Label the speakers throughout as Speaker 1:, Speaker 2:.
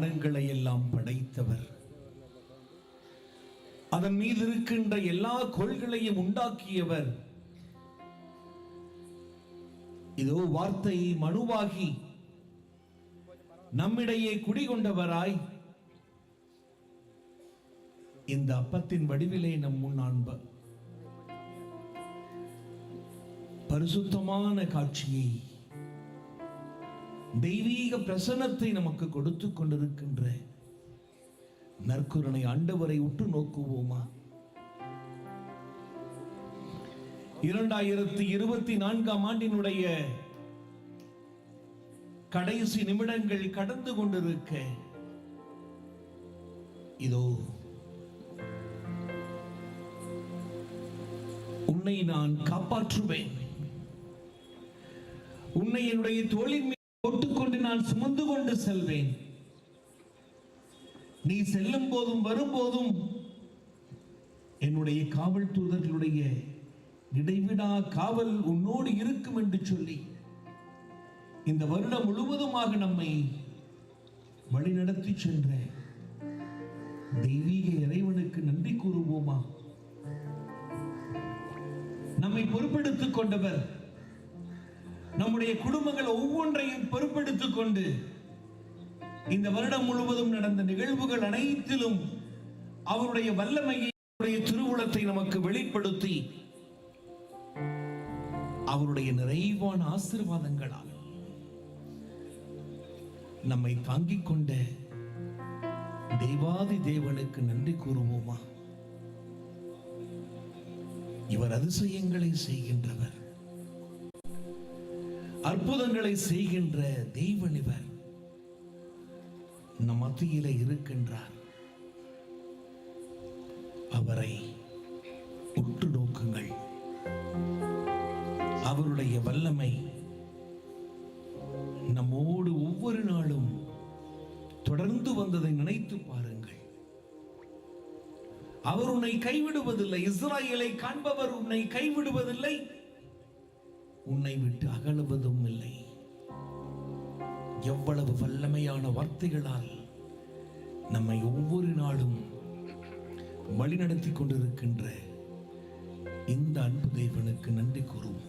Speaker 1: வானங்களை எல்லாம் படைத்தவர். அதன் மீது இருக்கின்ற எல்லா கோள்களையும் உண்டாக்கியவர். இதோ வார்த்தை மனுவாகி நம்மிடையே குடிகொண்டவராய் இந்த அப்பத்தின் வடிவிலே நம் அன்ப பரிசுத்தமான காட்சியை தெய்வீக பிரசன்னத்தை நமக்கு கொடுத்து கொண்டிருக்கின்ற நற்குரனை ஆண்டவரை உற்று நோக்குவோமா? இரண்டாயிரத்தி இருபத்தி நான்காம் ஆண்டினுடைய கடைசி நிமிடங்கள் கடந்து கொண்டிருக்க. இதோ உன்னை நான் காப்பாற்றுவேன். உன்னை என்னுடைய தோழின் நான் சுமந்து கொண்டு செல்வேன். நீ செல்லும் போதும் வரும்போதும் என்னுடைய காவல் தூதர்களுடைய இடைவிடா காவல் உன்னோடு இருக்கும் என்று சொல்லி இந்த வருடம் முழுவதுமாக நம்மை வழிநடத்தி சென்ற தெய்வீக இறைவனுக்கு நன்றி கூறுவோமா? நம்மை பொறுப்பெடுத்துக் கொண்டவர் நம்முடைய குடும்பங்கள் ஒவ்வொன்றையும் பொறுப்பெடுத்துக் கொண்டு இந்த வருடம் முழுவதும் நடந்த நிகழ்வுகள் அனைத்திலும் அவருடைய வல்லமையை திருவுளத்தை நமக்கு வெளிப்படுத்தி அவருடைய நிறைவான ஆசிர்வாதங்களால் நம்மை தாங்கிக் கொண்ட தேவாதி தேவனுக்கு நன்றி கூறுவோமா? இவர் அதிசயங்களை செய்கின்றவர். அற்புதங்களை செய்கின்ற தெய்வன் இவர். நம் மத்தியிலே இருக்கின்றார். அவரை உற்று நோக்குங்கள். அவருடைய வல்லமை நம்மோடு ஒவ்வொரு நாளும் தொடர்ந்து வந்ததை நினைத்து பாருங்கள். அவர் உன்னை கைவிடுவதில்லை. இஸ்ராயலை காண்பவர் உன்னை கைவிடுவதில்லை. உன்னை விட்டு அகலுவதும் இல்லை. எவ்வளவு வல்லமையான வார்த்தைகளால் நம்மை ஒவ்வொரு நாளும் வழிநடத்தி கொண்டிருக்கின்ற இந்த அன்பு தேவனுக்கு நன்றி கூறுவோம்.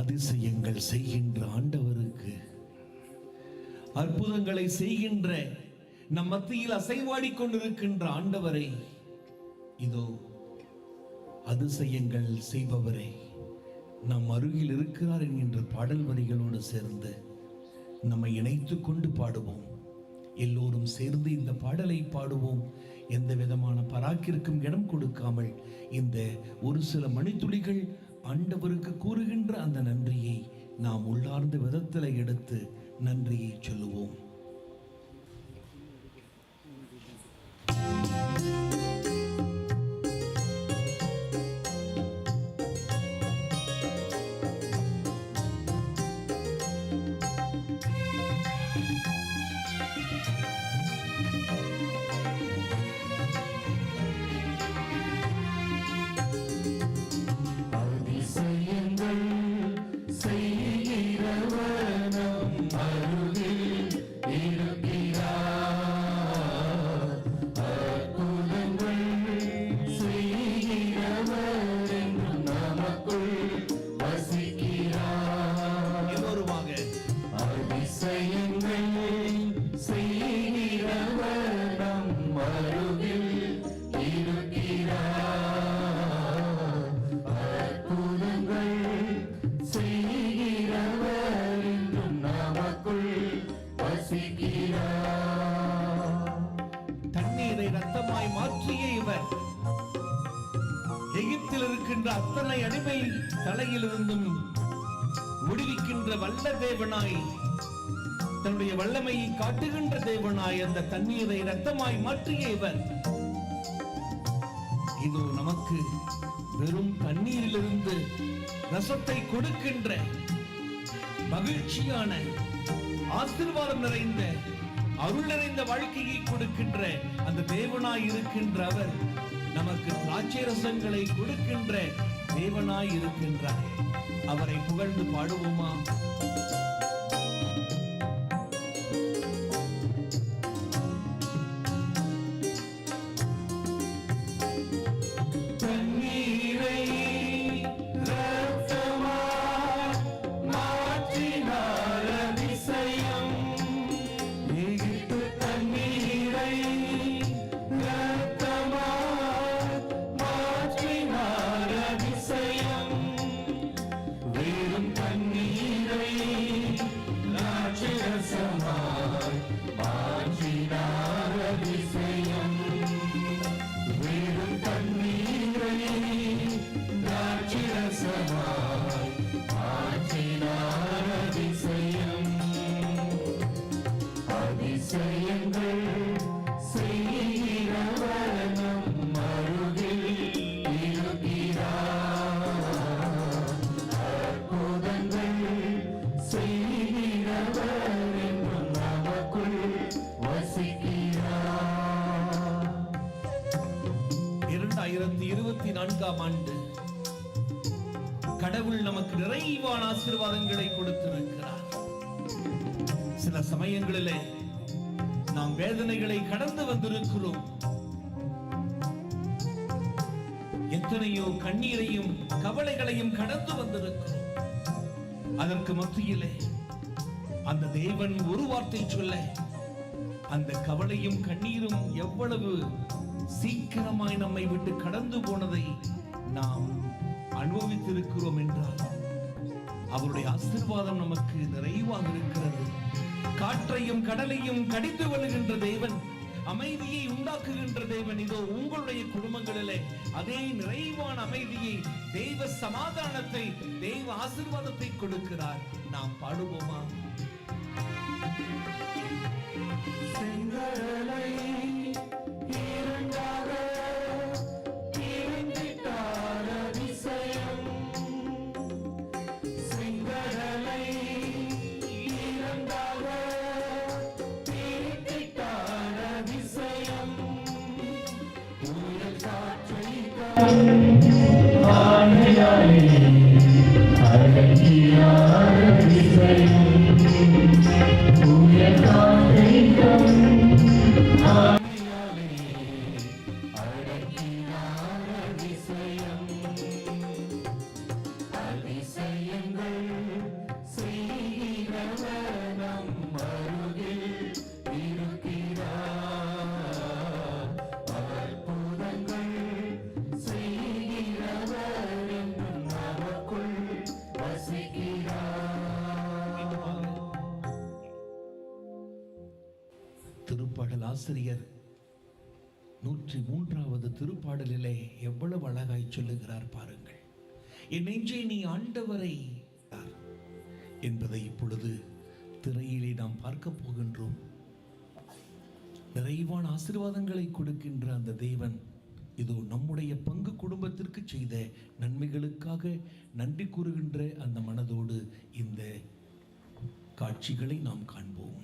Speaker 1: அதிசயங்கள் செய்கின்ற ஆண்டவருக்கு அற்புதங்களை செய்கின்ற நம் மத்தியில் அசைவாடி கொண்டிருக்கின்ற ஆண்டவரை இதோ அதிசயங்கள் செய்பவரே நம் அருகில் இருக்கிறார் என்கின்ற பாடல் வரிகளோடு சேர்ந்து நம்மை இணைத்து கொண்டு பாடுவோம். எல்லோரும் சேர்ந்து இந்த பாடலை பாடுவோம். எந்த விதமான பராக்கிற்கும் இடம் கொடுக்காமல் இந்த ஒரு சில மணித்துளிகள் ஆண்டவருக்கு கூறுகின்ற அந்த நன்றியை நாம் உள்ளார்ந்த விதத்தில் எடுத்து நன்றியை சொல்லுவோம். தலையிலிருந்தும் விடுவிக்கின்ற வல்ல தேவனாய் தன்னுடைய வல்லமையை காட்டுகின்ற தேவனாய் அந்த தண்ணீரை ரத்தமாய் மாற்றிய இவர். இதோ நமக்கு வெறும் தண்ணீரிலிருந்து ரசத்தை கொடுக்கின்ற மகிழ்ச்சியான ஆசிர்வாதம் நிறைந்த அருள் நிறைந்த வாழ்க்கையை கொடுக்கின்ற அந்த தேவனாய் இருக்கின்ற அவர் நமக்கு திராட்சை ரசங்களை கொடுக்கின்ற தேவனாய் இருக்கின்றார் அவரை புகழ்ந்து பாடுவோமா? நிறைவான ஆசீர்வாதங்களை கொடுத்திருக்கிறார். சில சமயங்களிலே நாம் வேதனைகளை கடந்து வந்திருக்கிறோம். எத்தனையோ கண்ணீரையும் கவலைகளையும் கடந்து வந்திருக்கிறோம். அதற்கு மத்தியிலே அந்த தேவன் ஒரு வார்த்தை சொல்ல அந்த கவலையும் கண்ணீரும் எவ்வளவு சீக்கிரமாய் நம்மை விட்டு கடந்து போனதை நாம் அனுபவித்திருக்கிறோம் என்றால் அவருடைய ஆசீர்வாதம் நமக்கு நிறைவாக இருக்கிறது. காற்றையும் கடலையும் கடித்து வருகின்ற தேவன் அமைதியை உண்டாக்குகின்ற தேவன். இதோ உங்களுடைய குடும்பங்களிலே அதே நிறைவான அமைதியை தெய்வ சமாதானத்தை தெய்வ ஆசிர்வாதத்தை கொடுக்கிறார். நாம் பாடுவோமா?
Speaker 2: செங்கலை Thank
Speaker 1: you. ஆசிரியர். நூற்றி மூன்றாவது திருப்பாடலிலே எவ்வளவு அழகாய் சொல்லுகிறார் பாருங்கள். என் நெஞ்சை நீ ஆண்டவரை. என்பதை இப்பொழுது திரையிலே நாம் பார்க்க போகின்றோம். நிறைவான ஆசீர்வாதங்களை கொடுக்கின்ற அந்த தேவன் இதோ நம்முடைய பங்கு குடும்பத்திற்கு செய்த நன்மைகளுக்காக நன்றி கூறுகின்ற அந்த மனதோடு இந்த காட்சிகளை நாம் காண்போம்.